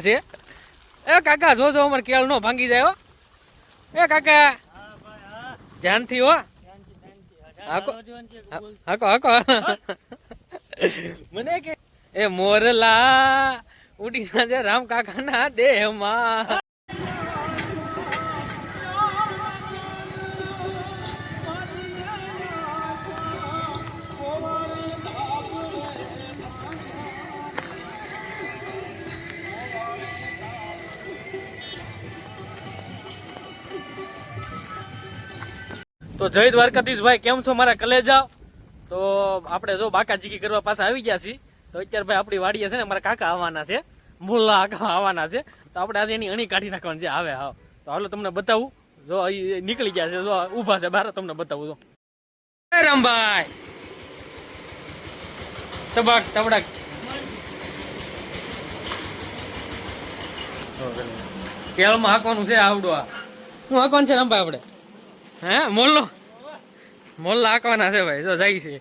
છે? એ કાકા, જો જો, અમારે કેળ નો ભાંગી જાય એ કાકા, ધ્યાનથી હો. હાકો. હાકો હાકો. મને કે, એ મોરલા ઉડી સાંજે રામ કાકાના દેહમાં તો જય દ્વારકાધીશભાઈ, કેમ છો મારા કલેજા? તો આપણે જો બાકાજીકી કરવા પાસે આવી ગયા છીએ. તો અત્યારે ભાઈ આપણી વાડીએ છે ને મારા કાકા આવવાના છે. મુલ્લા કાકા આવવાના છે. તો આપણે આજે એની અણી કાઢી નાખવાની છે. આવે, હા. તો હાલો તમને બતાવું. જો નીકળી ગયા છે. જો ઊભા છે બહાર તમને બતાવું, જો. રામભાઈ. તબાક, તબડાક. કેળમાં હાંકવાનું છે આવડું આ શું હાંકવાનું છે રામભાઈ આપણે? હે મોલ્લો? મોલ્લા હાંકવાના છે ભાઈ જો જાય છે.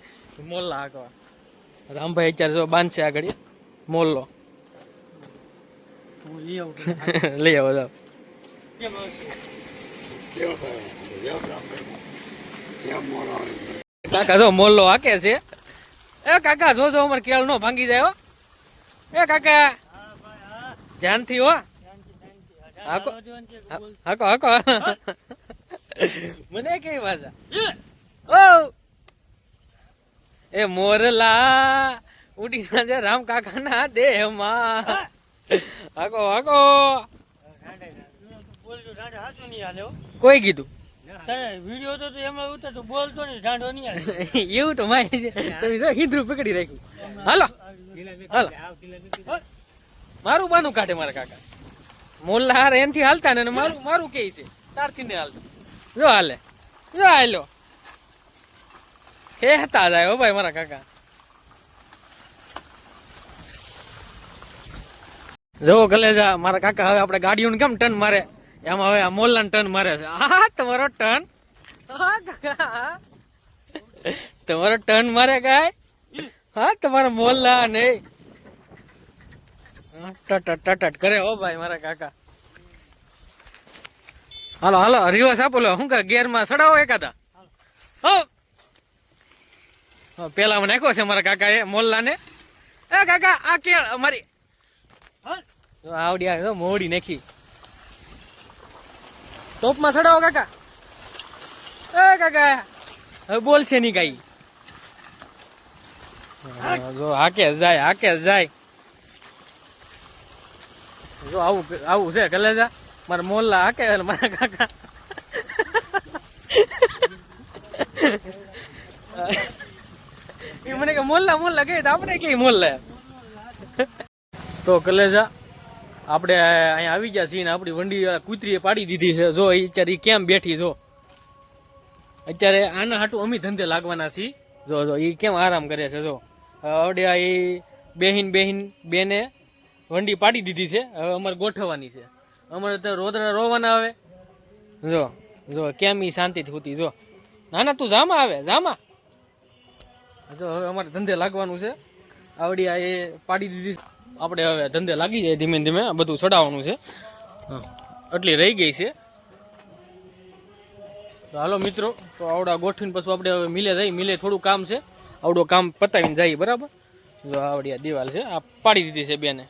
મોલ્લા હાંકવા રામભાઈ અત્યારે જો બાંધશે આગળ મોલ્લો. લઈ આવો. જાઓ. કાકા જો મોલ્લો હાકે છે. એ કાકા જો જો અમારે કેળ નો ભાંગી જાય એ કાકા ધ્યાનથી હો. હાકો. હાકો હાકો. મને કઈ ભાષા ઓ એ મોરલા ઉડી સાંજે રામ કાકા ના દેહ દેહમાં હાકો હાકો. કોઈ કીધું? વિડિયો તો એમાં ઉતર બોલતો નહીં ઢાંડો નહીં એવું તો માય છે. તમે જો પકડી રાખ્યું. હાલો. હાલો. મારું બાનું કાઢે મારા કાકા. મોલ્લા હાર એનથી હાલતા ને મારું મારું કે છે. તારથી ને હાલતું. જો હાલે જો હાલો ખેતા જાય હો ભાઈ મારા કાકા જો કલેજા મારા કાકા હવે આપણે ગાડીઓને કેમ ટર્ન મારે એમાં હવે આ મોલ્લા ટન મારે છે આ તમારો ટર્ન હા કાકા તમારો ટર્ન મારે કાય હા તમારા મોલ્લા નહીં ટટ ટટ કરે હો ભાઈ મારા કાકા હાલો હાલો રિવર્સ આપો લો શું કા ગેરમાં સડાવો એકાદા? હો. પેલા નાખ્યો છે મારા કાકા એ મોલ્લા ને એ કાકા આ કે મારી આવડી મોડી નાખી. ટોપમાં સડાવો કાકા. એ કાકા હવે બોલ છે નહીં કાઈ. જો હાકે જાય હાકે જાય. જો આવું આવું છે કલેજા? મારા મોલ્લા હાકે મારા કાકા એ મને કે મોલ્લા મોલ્લા કહે આપણે કે મોલ્લા તો કલેજા આપણે અહીંયા આવી ગયા છીએ ને આપણી વંડી કૂતરીએ પાડી દીધી છે જો અત્યારે કેમ બેઠી જો અત્યારે આના હાટું અમી ધંધે લાગવાના છીએ જો જો એ કેમ આરામ કરે છે જો હવે એ બેહીન બેહીન બેને વંડી પાડી દીધી છે હવે અમારે ગોઠવવાની છે અમારે તો રોદરા રોવાના આવે. જો જો, કેમ ઈ શાંતિથી હોતી, જો. ના ના તું જામા આવે, જામા. જો, હવે અમારે ધંધે લાગવાનું છે. આવડી આ એ પાડી દીધી આપણે હવે ધંધે લાગી જાય ધીમે ધીમે બધું ચડાવવાનું છે. એટલી રહી ગઈ છે. તો હાલો મિત્રો, તો આવડા ગોઠવીને પછી આપણે હવે મિલે જઈએ મિલે થોડું કામ છે. આવડું કામ પતાવીને જઈએ, બરાબર? જો, આવડી આ દિવાલ છે, આ પાડી દીધી છે બેને.